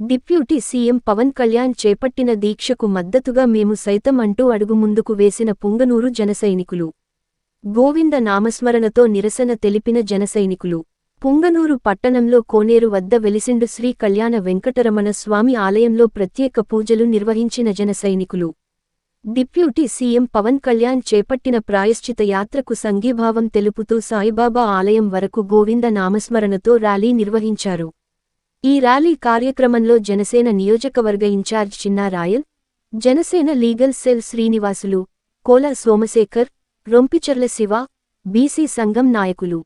Deputy CM Pawan Kalyan చేపట్టిన దీక్షకు మద్దతుగా మేము సైతం అంటూ అడుగు ముందుకు వేసిన పుంగనూరు జనసైనికులు. గోవింద నామస్మరణతో నిరసన తెలిపిన జనసైనికులు. పుంగనూరు పట్టణంలో కోనేరు వద్ద వెలిసిండు శ్రీ కళ్యాణ వెంకటరమణ స్వామి ఆలయంలో ప్రత్యేక పూజలు నిర్వహించిన జనసైనికులు. డిప్యూటీ సీఎం పవన్ కళ్యాణ్ చేపట్టిన ప్రాయశ్చిత యాత్రకు సంఘీభావం తెలుపుతూ సాయిబాబా ఆలయం వరకు గోవింద నామస్మరణతో ర్యాలీ నిర్వహించారు. ఈ ర్యాలీ కార్యక్రమంలో జనసేన నియోజకవర్గ incharge Chinnarayal Janasena legal cell Srinivasulu Kola Somasekhar Rompicherla Siva BC సంఘం నాయకులు.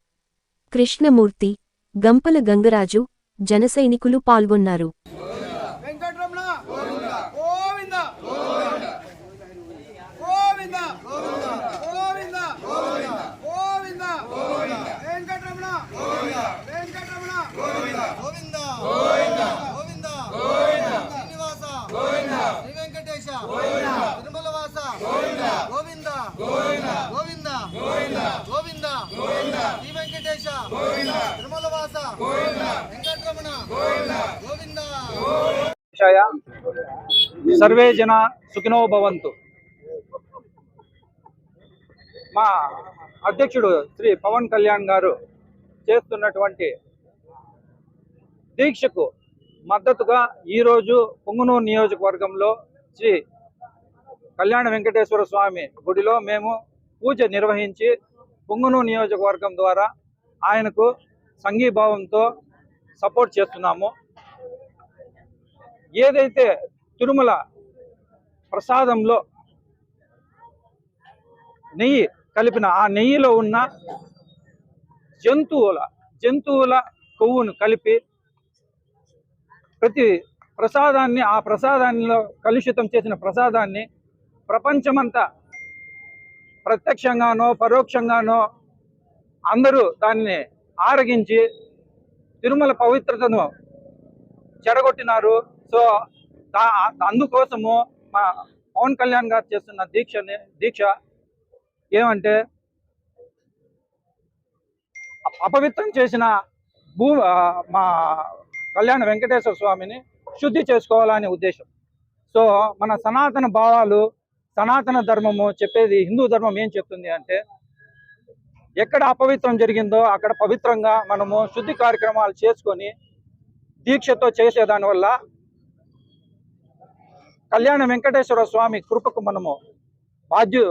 కృష్ణమూర్తి గంపల గంగరాజు జనసైనికులు పాల్గొన్నారు వెంకటరమణ గోవింద గోవింద గోవింద గోవింద వెంకటరమణ వెంకటరమణ గోవింద గోవింద గోవింద శ్రీనివాస శ్రీ వెంకటేశ తిరుమల వాస గోవింద గోవింద గోవింద శ్రీ వెంకటేశ తిరుమల వాస వెంకటరమణ గోవింద విషయ సర్వే జన సుఖినో భవంతు. మా అధ్యక్షుడు శ్రీ పవన్ కళ్యాణ్ గారు చేస్తున్నటువంటి దీక్షకు మద్దతుగా ఈరోజు పొంగునూరు నియోజకవర్గంలో శ్రీ కళ్యాణ వెంకటేశ్వర స్వామి గుడిలో మేము పూజ నిర్వహించి పొంగునూరు నియోజకవర్గం ద్వారా ఆయనకు సంఘీభావంతో సపోర్ట్ చేస్తున్నాము. ఏదైతే తిరుమల ప్రసాదంలో నెయ్యి కలిపిన ఆ నెయ్యిలో ఉన్న జంతువుల జంతువుల కొవ్వును కలిపి ప్రతి ప్రసాదాన్ని ఆ ప్రసాదాన్ని కలుషితం చేసిన ప్రసాదాన్ని ప్రపంచమంతా ప్రత్యక్షంగానో పరోక్షంగానో అందరూ దాన్ని ఆరగించి తిరుమల పవిత్రతను చెడగొట్టినారు. సో అందుకోసము మా పవన్ కళ్యాణ్ గారు చేస్తున్న దీక్షని దీక్ష ఏమంటే అపవిత్రం చేసిన భూ మా కళ్యాణ వెంకటేశ్వర స్వామిని శుద్ధి చేసుకోవాలనే ఉద్దేశం. సో మన సనాతన భావాలు సనాతన ధర్మము చెప్పేది హిందూ ధర్మం ఏం చెప్తుంది అంటే ఎక్కడ అపవిత్రం జరిగిందో అక్కడ పవిత్రంగా మనము శుద్ధి కార్యక్రమాలు చేసుకొని దీక్షతో చేసేదాని వల్ల కళ్యాణ వెంకటేశ్వర స్వామి కృపకు మనము బాధ్యు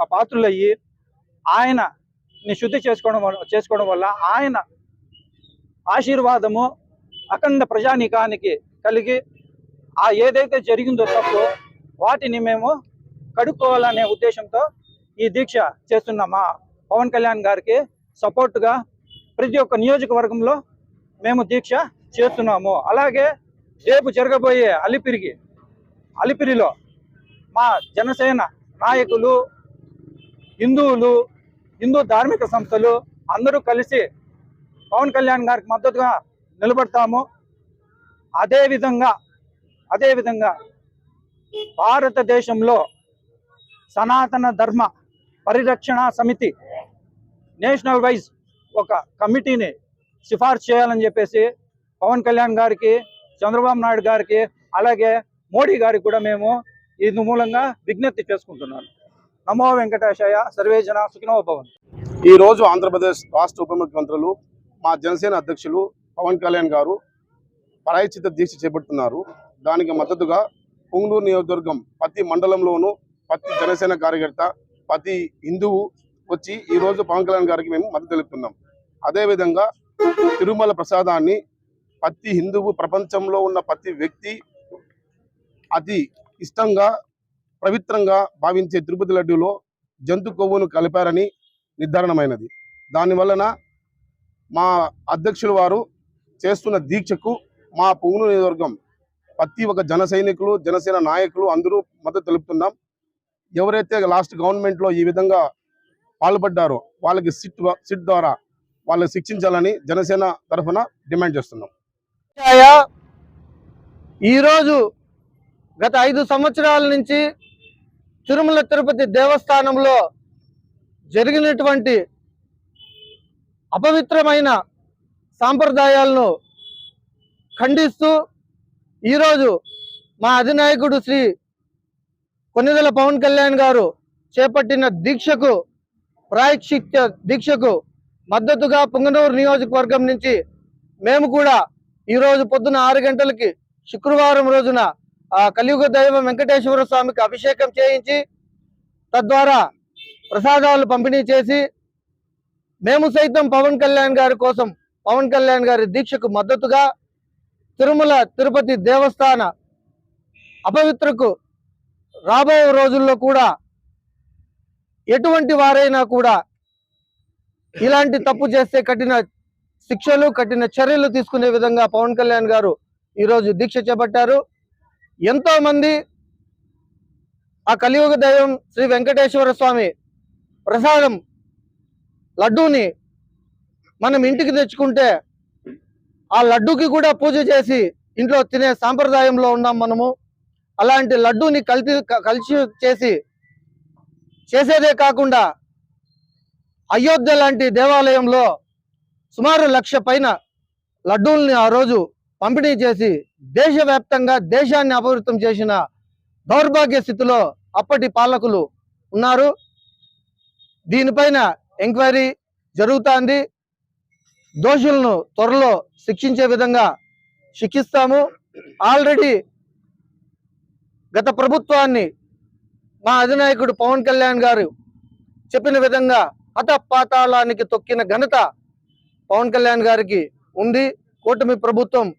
ఆ పాత్రులయ్యి ఆయనని శుద్ధి చేసుకోవడం చేసుకోవడం వల్ల ఆయన ఆశీర్వాదము అఖండ ప్రజానీకానికి కలిగి ఆ ఏదైతే జరిగిందో తప్పు వాటిని మేము కడుక్కోవాలనే ఉద్దేశంతో ఈ దీక్ష చేస్తున్న మా పవన్ కళ్యాణ్ గారికి సపోర్టుగా ప్రతి ఒక్క నియోజకవర్గంలో మేము దీక్ష చేస్తున్నాము. అలాగే రేపు జరగబోయే అలిపిరికి అలిపిరిలో మా జనసేన నాయకులు హిందువులు హిందూ ధార్మిక సంస్థలు అందరూ కలిసి పవన్ కళ్యాణ్ గారికి మద్దతుగా నిలబడతాము. అదేవిధంగా అదేవిధంగా భారతదేశంలో సనాతన ధర్మ పరిరక్షణ సమితి నేషనల్ వైజ్ ఒక కమిటీని సిఫార్సు చేయాలని చెప్పేసి పవన్ కళ్యాణ్ గారికి చంద్రబాబు నాయుడు గారికి అలాగే మోడీ గారికి కూడా మేము ఇందు మూలంగా విజ్ఞప్తి చేసుకుంటున్నాను. నమో వెంకటేశయ సర్వేజన సుఖినో భవన్ ఈ రోజు ఆంధ్రప్రదేశ్ రాష్ట్ర ఉప ముఖ్యమంత్రులు మా జనసేన అధ్యక్షులు పవన్ కళ్యాణ్ గారు పరాయచిత దీక్ష చేపడుతున్నారు. దానికి మద్దతుగా పుంగూరు నియోజకవర్గం ప్రతి మండలంలోనూ ప్రతి జనసేన కార్యకర్త ప్రతి హిందువు వచ్చి ఈ రోజు పవన్ కళ్యాణ్ గారికి మేము మద్దతు తెలుపుతున్నాం. అదేవిధంగా తిరుమల ప్రసాదాన్ని ప్రతి హిందువు ప్రపంచంలో ఉన్న ప్రతి వ్యక్తి అతి ఇష్టంగా పవిత్రంగా భావించే తిరుపతి లడ్డూలో జంతు కొవ్వును కలిపారని నిర్ధారణమైనది. దానివలన మా అధ్యక్షుల వారు చేస్తున్న దీక్షకు మా పుంగును నియోజకవర్గం ప్రతి ఒక్క జన సైనికులు జనసేన నాయకులు అందరూ మద్దతు తెలుపుతున్నాం. ఎవరైతే లాస్ట్ గవర్నమెంట్లో ఈ విధంగా పాల్పడ్డారో వాళ్ళకి సిట్ సిట్ ద్వారా వాళ్ళని శిక్షించాలని జనసేన తరఫున డిమాండ్ చేస్తున్నాం. ఈరోజు గత ఐదు సంవత్సరాల నుంచి తిరుమల తిరుపతి దేవస్థానంలో జరిగినటువంటి అపవిత్రమైన సాంప్రదాయాలను ఖండిస్తూ ఈరోజు మా అధినాయకుడు శ్రీ కొన్నిదల పవన్ కళ్యాణ్ గారు చేపట్టిన దీక్షకు ప్రాయశ్చిత్య దీక్షకు మద్దతుగా పుంగనూరు నియోజకవర్గం నుంచి మేము కూడా ఈరోజు పొద్దున ఆరు గంటలకి శుక్రవారం రోజున ఆ కలియుగ దైవం వెంకటేశ్వర స్వామికి అభిషేకం చేయించి తద్వారా ప్రసాదాలు పంపిణీ చేసి మేము సైతం పవన్ కళ్యాణ్ గారి కోసం పవన్ కళ్యాణ్ గారి దీక్షకు మద్దతుగా తిరుమల తిరుపతి దేవస్థాన అపవిత్రకు రాబోయే రోజుల్లో కూడా ఎటువంటి వారైనా కూడా ఇలాంటి తప్పు చేస్తే కఠిన శిక్షలు కఠిన చర్యలు తీసుకునే విధంగా పవన్ కళ్యాణ్ గారు ఈరోజు దీక్ష చేపట్టారు. ఎంతోమంది ఆ కలియుగ దైవం శ్రీ వెంకటేశ్వర స్వామి ప్రసాదం లడ్డూని మనం ఇంటికి తెచ్చుకుంటే ఆ లడ్డూకి కూడా పూజ చేసి ఇంట్లో తినే సాంప్రదాయంలో ఉన్నాం మనము. అలాంటి లడ్డూని కలిసి కలిసి చేసి చేసేదే కాకుండా అయోధ్య లాంటి దేవాలయంలో సుమారు లక్ష పైన లడ్డూల్ని ఆ రోజు పంపిణీ చేసి దేశవ్యాప్తంగా దేశాన్ని అభివృద్ధి చేసిన దౌర్భాగ్య స్థితిలో అప్పటి పాలకులు ఉన్నారు. దీనిపైన ఎంక్వైరీ జరుగుతోంది. దోషులను త్వరలో శిక్షించే విధంగా శిక్షిస్తాము. ఆల్రెడీ గత ప్రభుత్వాన్ని మా అధినాయకుడు పవన్ కళ్యాణ్ గారు చెప్పిన విధంగా హతపాతాళానికి తొక్కిన ఘనత పవన్ కళ్యాణ్ గారికి ఉంది. కూటమి ప్రభుత్వం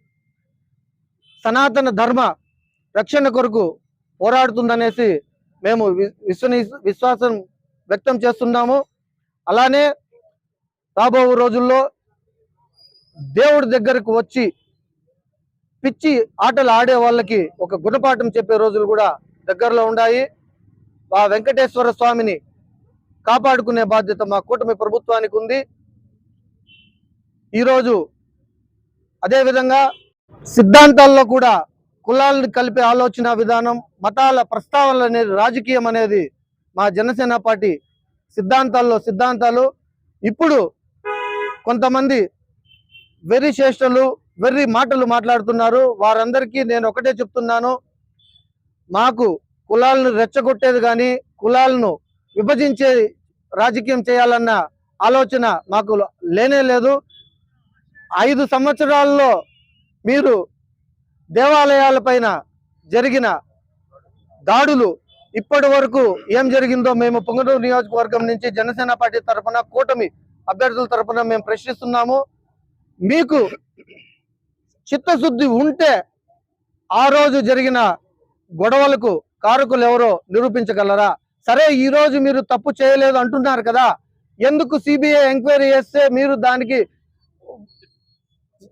సనాతన ధర్మ రక్షణ కొరకు పోరాడుతుందనేసి మేము వి- విశ్వని విశ్వాసం వ్యక్తం చేస్తున్నాము. అలానే రాబో రోజుల్లో దేవుడి దగ్గరకు వచ్చి పిచ్చి ఆటలు ఆడే వాళ్ళకి ఒక గుణపాఠం చెప్పే రోజులు కూడా దగ్గరలో ఉన్నాయి ఆ వెంకటేశ్వర స్వామిని కాపాడుకునే బాధ్యత మా కూటమి ప్రభుత్వానికి ఉంది. ఈరోజు అదేవిధంగా సిద్ధాంతాల్లో కూడా కులాలను కలిపే ఆలోచన విధానం మతాల ప్రస్తావనలు అనేది రాజకీయం అనేది మా జనసేన పార్టీ సిద్ధాంతాల్లో సిద్ధాంతాలు. ఇప్పుడు కొంతమంది వెర్రి వెర్రి మాటలు మాట్లాడుతున్నారు. వారందరికీ నేను ఒకటే చెప్తున్నాను. మాకు కులాలను రెచ్చగొట్టేది కానీ కులాలను విభజించే రాజకీయం చేయాలన్న ఆలోచన మాకు లేనే లేదు. ఐదు సంవత్సరాల్లో మీరు దేవాలయాలపైన జరిగిన దాడులు ఇప్పటి వరకు ఏం జరిగిందో మేము పొంగనూరు నియోజకవర్గం నుంచి జనసేన పార్టీ తరఫున కూటమి అభ్యర్థుల తరఫున మేము ప్రశ్నిస్తున్నాము. మీకు చిత్తశుద్ధి ఉంటే ఆ రోజు జరిగిన గొడవలకు కారకులు ఎవరో నిరూపించగలరా? సరే ఈరోజు మీరు తప్పు చేయలేదు అంటున్నారు కదా. ఎందుకు సిబిఐ ఎంక్వైరీ చేస్తే మీరు దానికి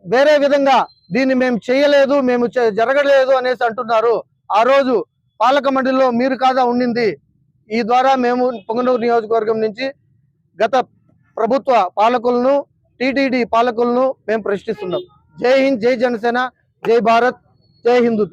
వేరే విధంగా దీన్ని మేము చేయలేదు మేము జరగలేదు అనేసి అంటున్నారు. ఆ రోజు పాలక మండలిలో మీరు కాదా ఉండింది? ఈ ద్వారా మేము పొంగనూరు నియోజకవర్గం నుంచి గత ప్రభుత్వ పాలకులను టీటీడీ పాలకులను మేము ప్రశ్నిస్తున్నాం. జై హింద్ జై జనసేన జై భారత్ జై హిందూ.